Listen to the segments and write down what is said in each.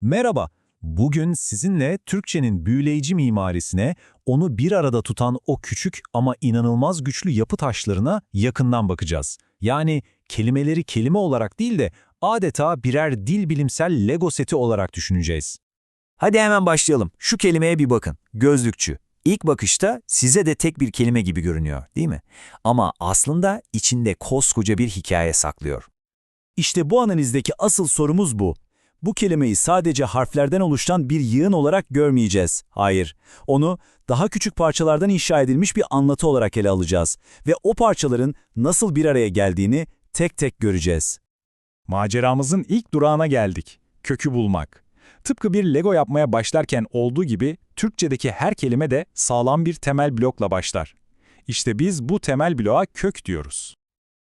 Merhaba, bugün sizinle Türkçenin büyüleyici mimarisine, onu bir arada tutan o küçük ama inanılmaz güçlü yapı taşlarına yakından bakacağız. Yani kelimeleri kelime olarak değil de adeta birer dil bilimsel Lego seti olarak düşüneceğiz. Hadi hemen başlayalım. Şu kelimeye bir bakın. Gözlükçü. İlk bakışta size de tek bir kelime gibi görünüyor, değil mi? Ama aslında içinde koskoca bir hikaye saklıyor. İşte bu analizdeki asıl sorumuz bu. Bu kelimeyi sadece harflerden oluşan bir yığın olarak görmeyeceğiz. Hayır, onu daha küçük parçalardan inşa edilmiş bir anlatı olarak ele alacağız ve o parçaların nasıl bir araya geldiğini tek tek göreceğiz. Maceramızın ilk durağına geldik. Kökü bulmak. Tıpkı bir Lego yapmaya başlarken olduğu gibi Türkçedeki her kelime de sağlam bir temel blokla başlar. İşte biz bu temel bloğa kök diyoruz.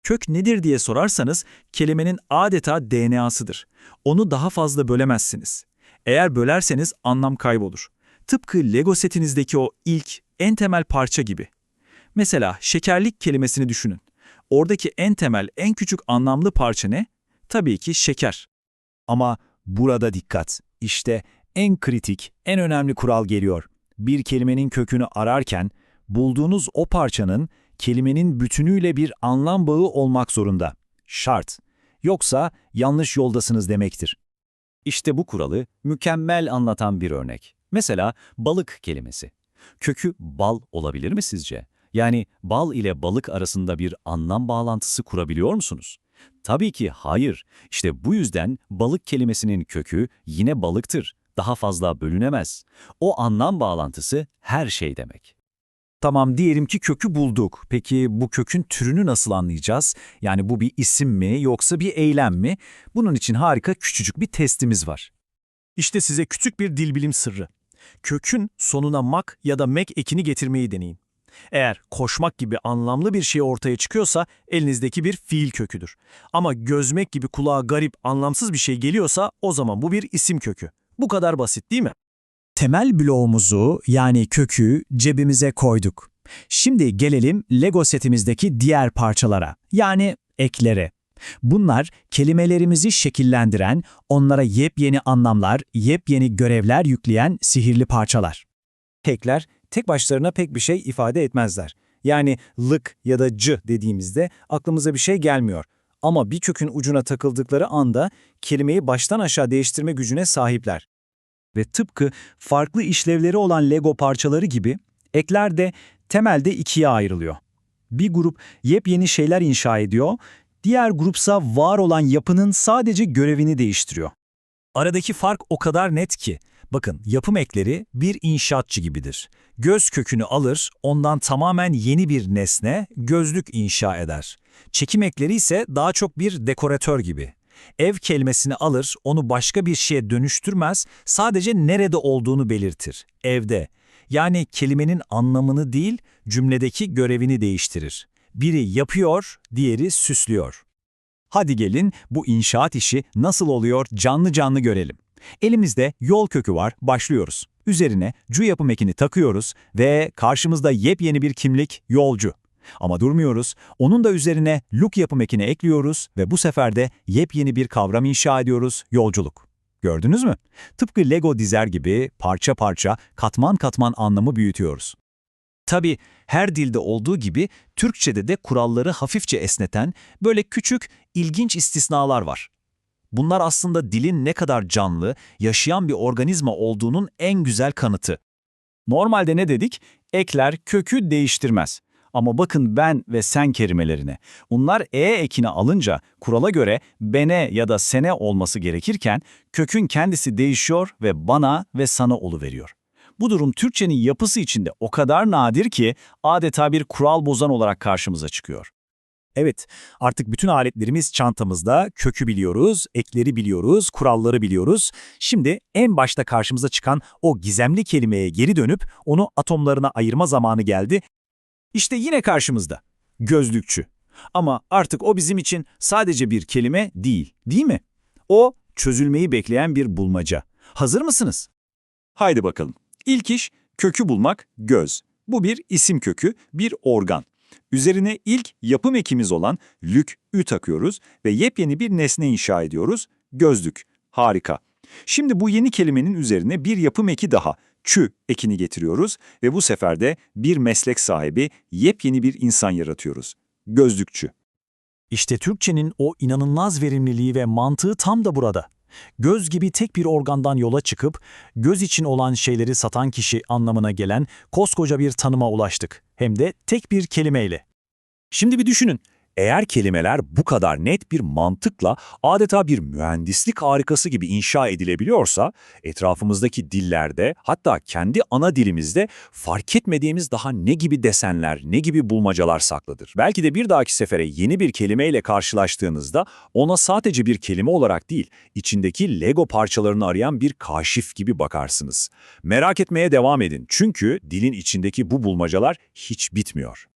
Kök nedir diye sorarsanız kelimenin adeta DNA'sıdır. Onu daha fazla bölemezsiniz. Eğer bölerseniz anlam kaybolur. Tıpkı Lego setinizdeki o ilk, en temel parça gibi. Mesela şekerlik kelimesini düşünün. Oradaki en temel, en küçük anlamlı parça ne? Tabii ki şeker. Ama burada dikkat. İşte en kritik, en önemli kural geliyor. Bir kelimenin kökünü ararken bulduğunuz o parçanın kelimenin bütünüyle bir anlam bağı olmak zorunda. Şart. Yoksa yanlış yoldasınız demektir. İşte bu kuralı mükemmel anlatan bir örnek. Mesela balık kelimesi. Kökü bal olabilir mi sizce? Yani bal ile balık arasında bir anlam bağlantısı kurabiliyor musunuz? Tabii ki hayır. İşte bu yüzden balık kelimesinin kökü yine balıktır. Daha fazla bölünemez. O anlam bağlantısı her şey demek. Tamam diyelim ki kökü bulduk. Peki bu kökün türünü nasıl anlayacağız? Yani bu bir isim mi yoksa bir eylem mi? Bunun için harika küçücük bir testimiz var. İşte size küçük bir dil bilim sırrı. Kökün sonuna mak ya da mek ekini getirmeyi deneyin. Eğer koşmak gibi anlamlı bir şey ortaya çıkıyorsa elinizdeki bir fiil köküdür. Ama gözmek gibi kulağa garip, anlamsız bir şey geliyorsa o zaman bu bir isim kökü. Bu kadar basit değil mi? Temel bloğumuzu yani kökü cebimize koyduk. Şimdi gelelim Lego setimizdeki diğer parçalara yani eklere. Bunlar kelimelerimizi şekillendiren, onlara yepyeni anlamlar, yepyeni görevler yükleyen sihirli parçalar. Ekler tek başlarına pek bir şey ifade etmezler. Yani lık ya da cı dediğimizde aklımıza bir şey gelmiyor. Ama bir kökün ucuna takıldıkları anda kelimeyi baştan aşağı değiştirme gücüne sahipler. Ve tıpkı farklı işlevleri olan Lego parçaları gibi ekler de temelde ikiye ayrılıyor. Bir grup yepyeni şeyler inşa ediyor, diğer grupsa var olan yapının sadece görevini değiştiriyor. Aradaki fark o kadar net ki, bakın yapım ekleri bir inşaatçı gibidir. Göz kökünü alır, ondan tamamen yeni bir nesne, gözlük inşa eder. Çekim ekleri ise daha çok bir dekoratör gibi. Ev kelimesini alır, onu başka bir şeye dönüştürmez, sadece nerede olduğunu belirtir. Evde. Yani kelimenin anlamını değil, cümledeki görevini değiştirir. Biri yapıyor, diğeri süslüyor. Hadi gelin bu inşaat işi nasıl oluyor canlı canlı görelim. Elimizde yol kökü var, başlıyoruz. Üzerine cu yapım ekini takıyoruz ve karşımızda yepyeni bir kimlik yolcu. Ama durmuyoruz, onun da üzerine look yapım ekini ekliyoruz ve bu sefer de yepyeni bir kavram inşa ediyoruz, yolculuk. Gördünüz mü? Tıpkı Lego dizer gibi parça parça, katman katman anlamı büyütüyoruz. Tabii her dilde olduğu gibi Türkçe'de de kuralları hafifçe esneten böyle küçük, ilginç istisnalar var. Bunlar aslında dilin ne kadar canlı, yaşayan bir organizma olduğunun en güzel kanıtı. Normalde ne dedik? Ekler kökü değiştirmez. Ama bakın ben ve sen kelimelerine. Bunlar e ekini alınca kurala göre bene ya da sene olması gerekirken kökün kendisi değişiyor ve bana ve sana oluveriyor. Bu durum Türkçenin yapısı içinde o kadar nadir ki adeta bir kural bozan olarak karşımıza çıkıyor. Evet, artık bütün aletlerimiz çantamızda, kökü biliyoruz, ekleri biliyoruz, kuralları biliyoruz. Şimdi en başta karşımıza çıkan o gizemli kelimeye geri dönüp onu atomlarına ayırma zamanı geldi. İşte yine karşımızda. Gözlükçü. Ama artık o bizim için sadece bir kelime değil, değil mi? O çözülmeyi bekleyen bir bulmaca. Hazır mısınız? Haydi bakalım. İlk iş kökü bulmak göz. Bu bir isim kökü, bir organ. Üzerine ilk yapım ekimiz olan lük, ü takıyoruz ve yepyeni bir nesne inşa ediyoruz, gözlük. Harika. Şimdi bu yeni kelimenin üzerine bir yapım eki daha, çü ekini getiriyoruz ve bu sefer de bir meslek sahibi, yepyeni bir insan yaratıyoruz. Gözlükçü. İşte Türkçenin o inanılmaz verimliliği ve mantığı tam da burada. Göz gibi tek bir organdan yola çıkıp, göz için olan şeyleri satan kişi anlamına gelen koskoca bir tanıma ulaştık. Hem de tek bir kelimeyle. Şimdi bir düşünün. Eğer kelimeler bu kadar net bir mantıkla adeta bir mühendislik harikası gibi inşa edilebiliyorsa, etrafımızdaki dillerde hatta kendi ana dilimizde fark etmediğimiz daha ne gibi desenler, ne gibi bulmacalar saklıdır. Belki de bir dahaki sefere yeni bir kelimeyle karşılaştığınızda ona sadece bir kelime olarak değil, içindeki Lego parçalarını arayan bir kaşif gibi bakarsınız. Merak etmeye devam edin çünkü dilin içindeki bu bulmacalar hiç bitmiyor.